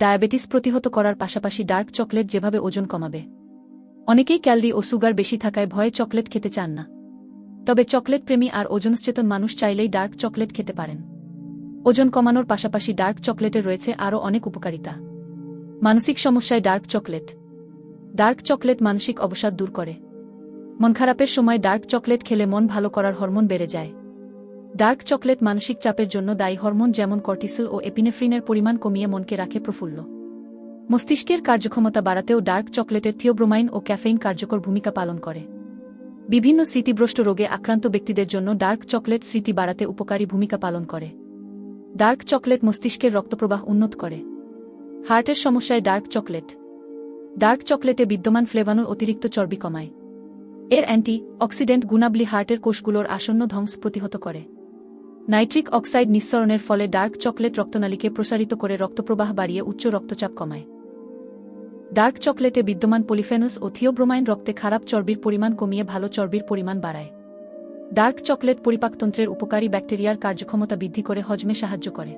Diabetes প্রতিহত করার পাশাপাশি ডার্ক চকলেট যেভাবে ওজন কমাবে। অনেকেই ক্যালরি ও সুগার বেশি থাকায় ভয়ে চকলেট খেতে চান না। তবে চকলেট প্রেমী আর ওজনসচেতন মানুষ চাইলেই ডার্ক চকলেট খেতে পারেন। ওজন কমানোর পাশাপাশি ডার্ক চকলেটের রয়েছে আরও অনেক উপকারিতা। মানসিক সমস্যায় ডার্ক চকলেট। ডার্ক চকলেট মানসিক অবসাদ দূর করে। মন খারাপের সময় ডার্ক চকলেট খেলে মন ভালো করার হরমোন বেড়ে যায়। ডার্ক চকলেট মানসিক চাপের জন্য দায়ী হরমোন যেমন কর্টিসল ও এপিনেফ্রিনের পরিমাণ কমিয়ে মনকে রাখে প্রফুল্ল। মস্তিষ্কের কার্যক্ষমতা বাড়াতেও ডার্ক চকলেটের থিওব্রোমাইন ও ক্যাফেইন কার্যকর ভূমিকা পালন করে। বিভিন্ন স্মৃতিভ্রষ্ট রোগে আক্রান্ত ব্যক্তিদের জন্য ডার্ক চকলেট স্মৃতি বাড়াতে উপকারী ভূমিকা পালন করে। ডার্ক চকলেট মস্তিষ্কের রক্তপ্রবাহ উন্নত করে। হার্টের সমস্যায় ডার্ক চকলেট। ডার্ক চকলেটে বিদ্যমান ফ্লেভানোল অতিরিক্ত চর্বি কমায়। এর অ্যান্টি অক্সিডেন্ট গুণাবলী হার্টের কোষগুলোর আসন্ন ধ্বংস প্রতিহত করে। নাইট্রিক অক্সাইড নিঃসরণের ফলে ডার্ক চকলেট রক্তনালীকে প্রসারিত করে রক্তপ্রবাহ বাড়িয়ে উচ্চ রক্তচাপ কমায়। ডার্ক চকলেটে বিদ্যমান পলিফেনস ও থিওব্রোমাইন রক্তে খারাপ চর্বির পরিমাণ কমিয়ে ভালো চর্বির পরিমাণ বাড়ায়। ডার্ক চকলেট পরিপাকতন্ত্রের উপকারী ব্যাকটেরিয়ার কার্যক্ষমতা বৃদ্ধি করে, হজমে সাহায্য করে।